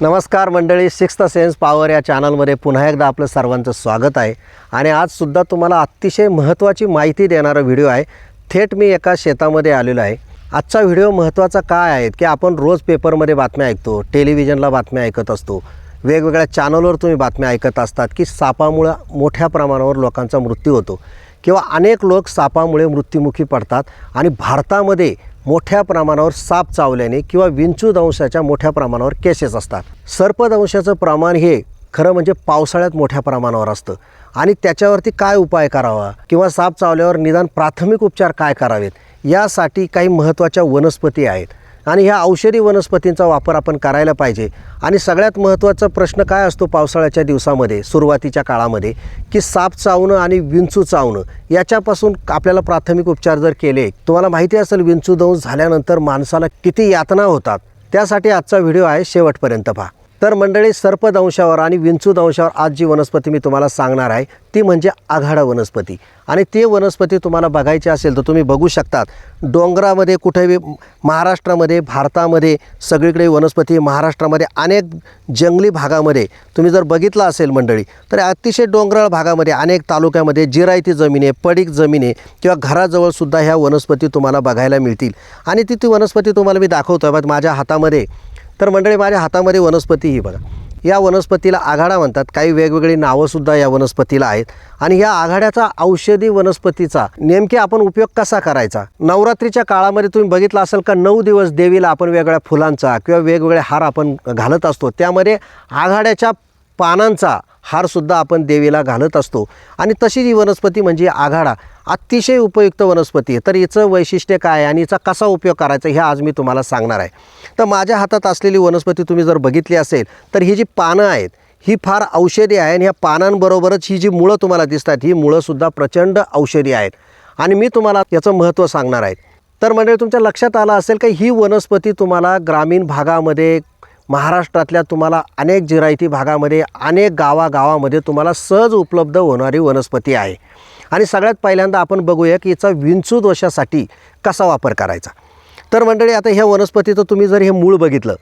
नमस्कार मंडळी sixth sense power या चॅनलमध्ये पुन्हा एकदा आपलं सर्वांचं स्वागत आहे. आणि आजसुद्धा तुम्हाला अतिशय महत्त्वाची माहिती देणारा व्हिडिओ आहे. थेट मी एका शेतामध्ये आलेलो आहे. आजचा व्हिडिओ महत्त्वाचा काय आहे की आपण रोज पेपरमध्ये बातम्या ऐकतो टेलिव्हिजनला बातम्या ऐकत असतो. वेगवेगळ्या चॅनलवर तुम्ही बातम्या ऐकत असतात की सापामुळं मोठ्या प्रमाणावर लोकांचा मृत्यू होतो. किंवा अनेक लोक सापामुळे मृत्युमुखी पडतात आणि भारतामध्ये मोठ्या प्रमाणावर साप चावल्याने किंवा विंचू दंशाच्या मोठ्या प्रमाणावर केसेस असतात. सर्पदंशाचं प्रमाण हे खरं म्हणजे पावसाळ्यात मोठ्या प्रमाणावर असतं. आणि त्याच्यावरती काय उपाय करावा? किंवा साप चावल्यावर निदान प्राथमिक उपचार काय करावेत? यासाठी काही महत्त्वाच्या वनस्पती आहेत. आणि ह्या औषधी वनस्पतींचा वापर आपण करायला पाहिजे. आणि सगळ्यात महत्त्वाचा प्रश्न काय असतो पावसाळ्याच्या दिवसामध्ये सुरुवातीच्या काळामध्ये की साप चावणं आणि विंचू चावणं याच्यापासून आपल्याला प्राथमिक उपचार जर केले तुम्हाला माहिती असेल विंचू दंश झाल्यानंतर माणसाला किती यातना होतात. त्यासाठी आजचा व्हिडिओ आहे शेवटपर्यंत पहा. तर मंडळी सर्पदंशावर आणि विंचूद अंशावर आज जी वनस्पती मी तुम्हाला सांगणार आहे ती म्हणजे आघाडा वनस्पती. आणि ते वनस्पती तुम्हाला बघायची असेल तर तुम्ही बघू शकतात. डोंगरामध्ये कुठेही महाराष्ट्रामध्ये भारतामध्ये सगळीकडे वनस्पती महाराष्ट्रामध्ये अनेक जंगली भागामध्ये तुम्ही जर बघितलं असेल मंडळी तर अतिशय डोंगराळ भागामध्ये अनेक तालुक्यामध्ये जिरायती जमिनी पडीक जमिनी किंवा घराजवळसुद्धा ह्या वनस्पती तुम्हाला बघायला मिळतील. आणि ती ती वनस्पती तुम्हाला मी दाखवतो आहे माझ्या हातामध्ये तर मंडळी माझ्या हातामध्ये वनस्पती ही बघा. या वनस्पतीला आघाडा म्हणतात. काही वेगवेगळी नावंसुद्धा या वनस्पतीला आहेत. आणि या आघाड्याचा औषधी वनस्पतीचा नेमके आपण उपयोग कसा करायचा? नवरात्रीच्या काळामध्ये तुम्ही बघितलं असेल का नऊ दिवस देवीला आपण वेगळ्या फुलांचा किंवा वेगवेगळे हार आपण घालत असतो. त्यामध्ये आघाड्याच्या पानांचा हारसुद्धा आपण देवीला घालत असतो. आणि तशी ही वनस्पती म्हणजे आघाडा अतिशय उपयुक्त वनस्पती आहे. तर हिचं वैशिष्ट्य काय आहे आणि हिचा कसा उपयोग करायचा हे आज मी तुम्हाला सांगणार आहे. तर माझ्या हातात असलेली वनस्पती तुम्ही जर बघितली असेल तर ही जी पानं आहेत ही फार औषधी आहे आणि ह्या पानांबरोबरच ही जी मुळं तुम्हाला दिसतात ही मुळंसुद्धा प्रचंड औषधी आहेत. आणि मी तुम्हाला याचं महत्त्व सांगणार आहे. तर म्हणजे तुमच्या लक्षात आलं असेल की ही वनस्पती तुम्हाला ग्रामीण भागामध्ये महाराष्ट्रातल्या तुम्हाला अनेक जिरायती भागामध्ये अनेक गावागावामध्ये तुम्हाला सहज उपलब्ध होणारी वनस्पती आहे. आणि सगळ्यात पहिल्यांदा आपण बघूया की याचा विंचू दोषासाठी कसा वापर करायचा. तर मंडळी आता ह्या वनस्पतीचं तुम्ही जर हे मूळ बघितलं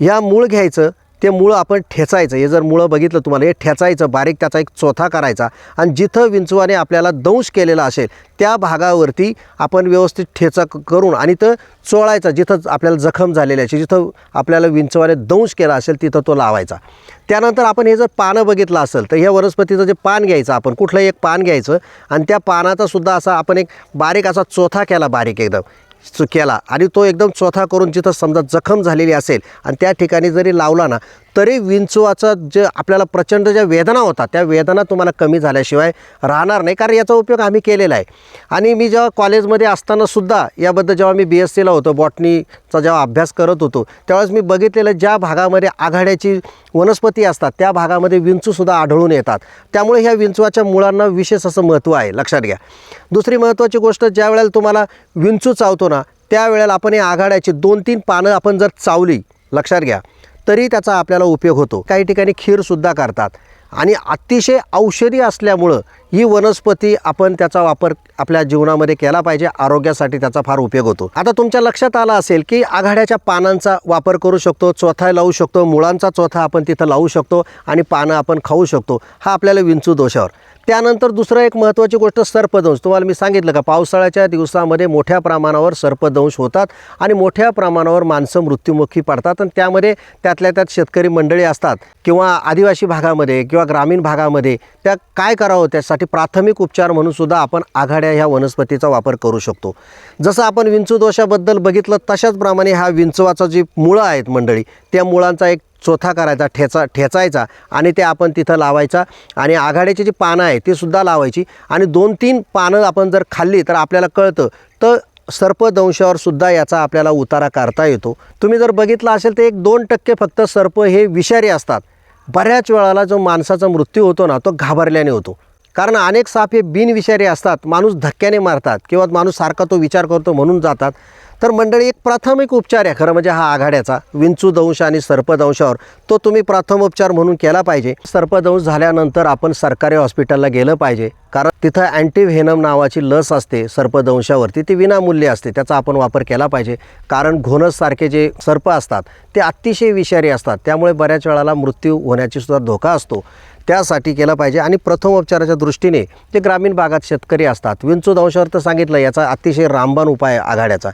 ह्या मूळ घ्यायचं ते मुळं आपण ठेचायचं. हे जर मुळं बघितलं तुम्हाला हे ठेचायचं बारीक त्याचा एक चोथा करायचा. आणि जिथं विंचवाने आपल्याला दंश केलेला असेल त्या भागावरती आपण व्यवस्थित ठेचा करून आणि तर चोळायचा. जिथं आपल्याला जखम झालेली असेल जिथं आपल्याला विंचवाने दंश केला असेल तिथं तो लावायचा. त्यानंतर आपण हे जर पानं बघितलं असेल तर ह्या वनस्पतीचं जे पान घ्यायचं आपण कुठलंही एक पान घ्यायचं आणि त्या पानाचा सुद्धा असा आपण एक बारीक असा चोथा केला बारीक एकदम. चुक्याला. केला आणि तो एकदम चोथा करून जिथं समजा जखम झालेली असेल आणि त्या ठिकाणी जरी लावला ना तरी विंचवाचा जे आपल्याला प्रचंड ज्या वेदना होतात त्या वेदना तुम्हाला कमी झाल्याशिवाय राहणार नाही. कारण याचा उपयोग आम्ही केलेला आहे. आणि मी जेव्हा कॉलेजमध्ये असतानासुद्धा याबद्दल जेव्हा मी बी एस सीला होतो बॉटनीचा जेव्हा अभ्यास करत होतो त्यावेळेस मी बघितलेलं ज्या भागामध्ये आघाड्याची वनस्पती असतात त्या भागामध्ये विंचूसुद्धा आढळून येतात. त्यामुळे ह्या विंचवाच्या मुळांना विशेष असं महत्त्व आहे लक्षात घ्या. दुसरी महत्त्वाची गोष्ट ज्या वेळेला तुम्हाला विंचू चावतो ना त्यावेळेला आपण या आघाड्याची दोन तीन पानं आपण जर चावली लक्षात घ्या. तरी त्याचा आपल्याला उपयोग होतो. काही ठिकाणी खीरसुद्धा करतात. आणि अतिशय औषधी असल्यामुळं ही वनस्पती आपण त्याचा वापर आपल्या जीवनामध्ये केला पाहिजे. आरोग्यासाठी त्याचा फार उपयोग होतो. आता तुमच्या लक्षात आलं असेल की आघाड्याच्या पानांचा वापर करू शकतो चोथा लावू शकतो मुळांचा चोथा आपण तिथं लावू शकतो आणि पानं आपण खाऊ शकतो हा आपल्याला विंचू दोषावर. त्यानंतर दुसरं एक महत्त्वाची गोष्ट सर्पदंश. तुम्हाला मी सांगितलं का पावसाळ्याच्या दिवसामध्ये मोठ्या प्रमाणावर सर्पदंश होतात आणि मोठ्या प्रमाणावर माणसं मृत्युमुखी पडतात आणि त्यामध्ये त्यातल्या त्यात शेतकरी मंडळी असतात किंवा आदिवासी भागामध्ये किंवा ग्रामीण भागामध्ये त्या काय करावं त्यासाठी प्राथमिक उपचार म्हणून सुद्धा आपण आघाड्या ह्या वनस्पतीचा वापर करू शकतो. जसं आपण विंचू दोषाबद्दल बघितलं तशाच प्रमाणे हा विंचवाचा जी मुळं आहेत मंडळी त्या मुळांचा एक चोथा करायचा ठेचा ठेचायचा आणि ते आपण तिथं लावायचा आणि आघाड्याची जी पानं आहे ती सुद्धा लावायची आणि दोन तीन पानं आपण जर खाल्ली तर आपल्याला कळतं. तर सर्पदंशावर सुद्धा याचा आपल्याला उतारा काढता येतो. तुम्ही जर बघितलं असेल तर एक दोन टक्के फक्त सर्प हे विषारी असतात. बऱ्याच वेळाला जो माणसाचा मृत्यू होतो ना तो घाबरल्याने होतो. कारण अनेक साप हे बिनविषारी असतात माणूस धक्क्याने मारतात किंवा माणूस सारखा तो विचार करतो म्हणून जातात. तर मंडळी एक प्राथमिक उपचार आहे खरं म्हणजे हा आघाड्याचा. विंचूदंश आणि सर्पदंशावर तो तुम्ही प्राथमोपचार म्हणून केला पाहिजे. सर्पदंश झाल्यानंतर आपण सरकारी हॉस्पिटलला गेलं पाहिजे. कारण तिथं अँटीव्हेनम नावाची लस असते सर्पदंशावरती ती विनामूल्य असते त्याचा आपण वापर केला पाहिजे. कारण घोणससारखे जे सर्प असतात ते अतिशय विषारी असतात. त्यामुळे बऱ्याच वेळाला मृत्यू होण्याची सुद्धा धोका असतो. त्यासाठी केलं पाहिजे. आणि प्रथमोपचाराच्या दृष्टीने जे ग्रामीण भागात शेतकरी असतात. विंचूदंशावर तर सांगितलं याचा अतिशय रामबाण उपाय आघाड्याचा.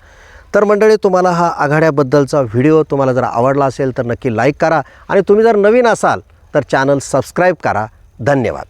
तर मंडळी तुम्हाला हा आघाड्याबद्दलचा व्हिडिओ तुम्हाला जर आवडला असेल तर नक्की लाईक करा. आणि तुम्ही जर नवीन असाल तर चॅनल सबस्क्राईब करा. धन्यवाद.